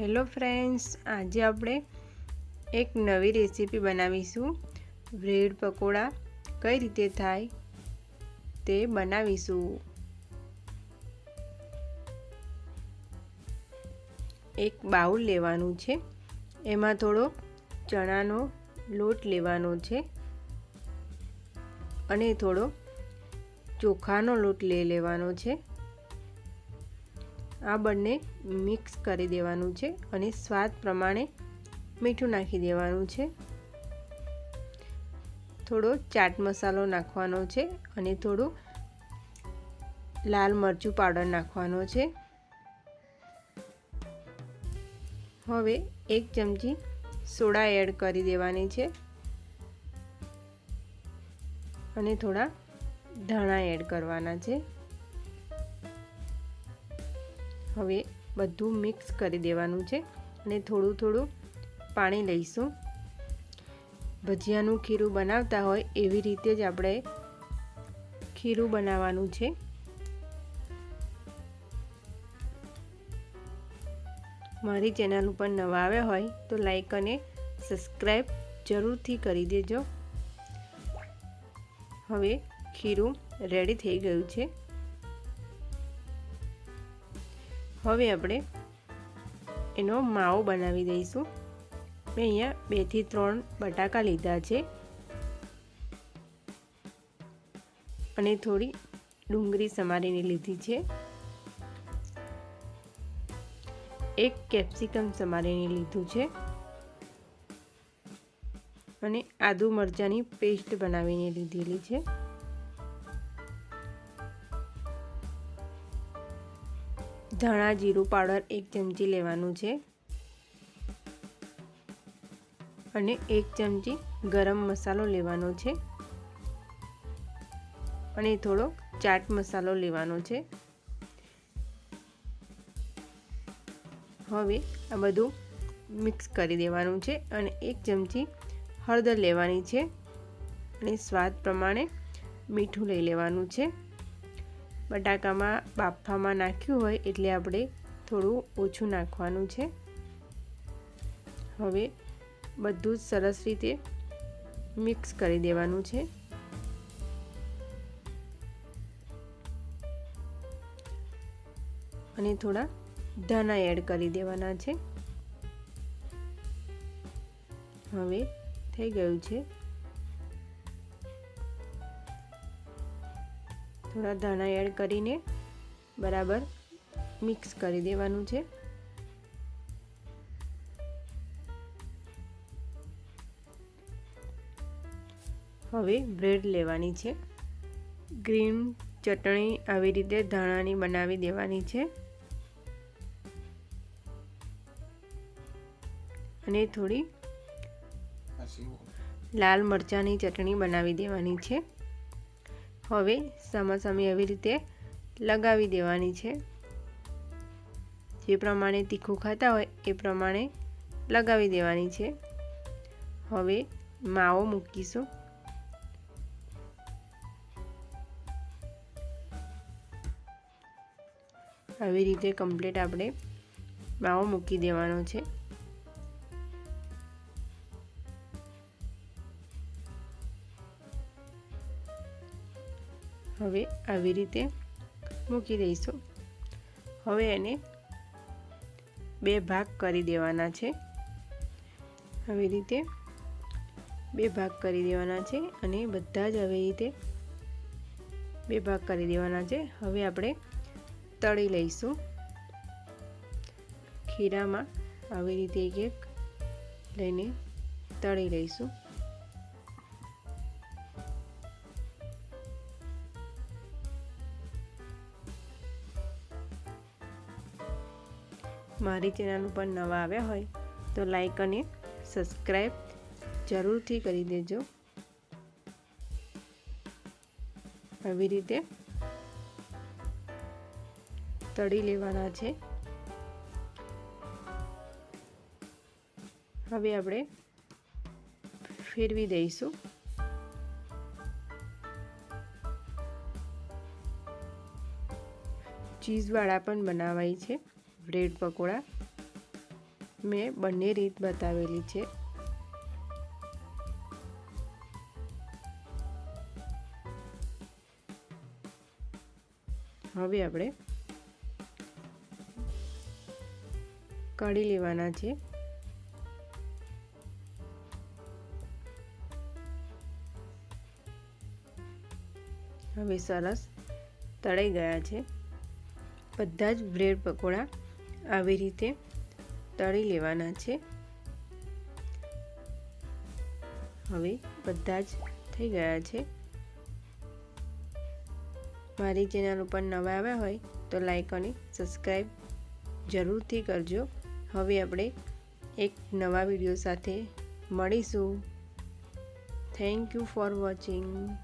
Hello friends આજે આપણે એક નવી રેસીપી બનાવીશું. બ્રેડ પકોડા કઈ રીતે થાય તે બનાવીશું. એક બાઉલ લેવાનું છે. એમાં થોડો ચણાનો લોટ લેવાનો છે. અને થોડો ચોખાનો લોટ લઈ લેવાનો છે. આ બંને મિક્સ કરી દેવાનું છે અને સ્વાદ પ્રમાણે મીઠું નાખી દેવાનું છે. થોડો ચાટ મસાલો નાખવાનો છે અને થોડું લાલ મરચું પાવડર નાખવાનો છે. હવે એક ચમચી સોડા એડ કરી દેવાની છે અને થોડા ધાણા એડ કરવાના છે. હવે બધું મિક્સ કરી દેવાનું છે અને થોડું થોડું પાણી લઈશું. ભજીયાનું ખીરું બનાવતા હોય એવી રીતે જ આપણે ખીરું બનાવવાનું છે. મારી ચેનલ ઉપર નવા આવ્યા હોય તો લાઈક અને સબસ્ક્રાઈબ જરૂરથી કરી દેજો. હવે ખીરું રેડી થઈ ગયું છે. હવે આપણે એનો માવો બનાવી દઈશું. મેં અહીંયા બેથી ત્રણ બટાકા લીધા છે. અને થોડી ડુંગળી સમારીને લીધી છે. એક કેપ્સિકમ સમારીને લીધું છે. અને આદુ મરચાંની પેસ્ટ બનાવીને લીધેલી છે. ધાણા જીરું પાવડર એક ચમચી લેવાનું છે. અને એક ચમચી ગરમ મસાલો લેવાનો છે. અને થોડો ચાટ મસાલો લેવાનો છે. હવે આ બધું મિક્સ કરી દેવાનું છે અને એક ચમચી હળદર લેવાની છે. અને સ્વાદ પ્રમાણે મીઠું લઈ લેવાનું છે. બટાકામાં બાફામાં નાખ્યું હોય એટલે આપણે થોડું ઓછું નાખવાનું છે. હવે બધું જ સરસ રીતે મિક્સ કરી દેવાનું છે. અને થોડા ધાણા એડ કરી દેવાના છે. હવે થઈ ગયું છે થોડા ધાણા એડ કરીને બરાબર મિક્સ કરી દેવાનું છે. હવે બ્રેડ લેવાની છે. ગ્રીન ચટણી આવી રીતે ધાણાની બનાવી દેવાની છે. અને થોડી લાલ મરચાંની ચટણી બનાવી દેવાની છે. હવે સામાસામી આવી રીતે લગાવી દેવાની છે. જે પ્રમાણે તીખું ખાતા હોય એ પ્રમાણે લગાવી દેવાની છે. હવે માવો મૂકીશું. આવી રીતે કમ્પ્લીટ આપણે માવો મૂકી દેવાનો છે. હવે આવી રીતે મૂકી દઈશું. હવે એને બે ભાગ કરી દેવાના છે. આવી રીતે બે ભાગ કરી દેવાના છે અને બધા જ આવી રીતે બે ભાગ કરી દેવાના છે. હવે આપણે તળી લઈશું. ખીરામાં આવી રીતે એક એક લઈને તળી લઈશું. મારી ચેનલ ઉપર નવા આવ્યા હોય તો લાઈક અને સબસ્ક્રાઈબ જરૂરથી કરી દેજો. આવી રીતે તળી લેવાના છે. હવે આપણે ફેરવી દઈશું. ચીઝવાળા પણ બનાવાય છે. બ્રેડ પકોડા મેં બંને રીત બતાવેલી છે. હવે આપણે કાઢી લેવાના છે. હવે સરસ તળાઈ ગયા છે. બધા જ બ્રેડ પકોડા આવી રીતે તળી લેવાના છે. હવે બધા જ થઈ ગયા છે. મારી ચેનલ ઉપર નવા આવ્યા હોય તો લાઈક અને સબસ્ક્રાઈબ જરૂરથી કરજો. હવે આપણે એક નવા વીડિયો સાથે મળીશું. Thank you for watching.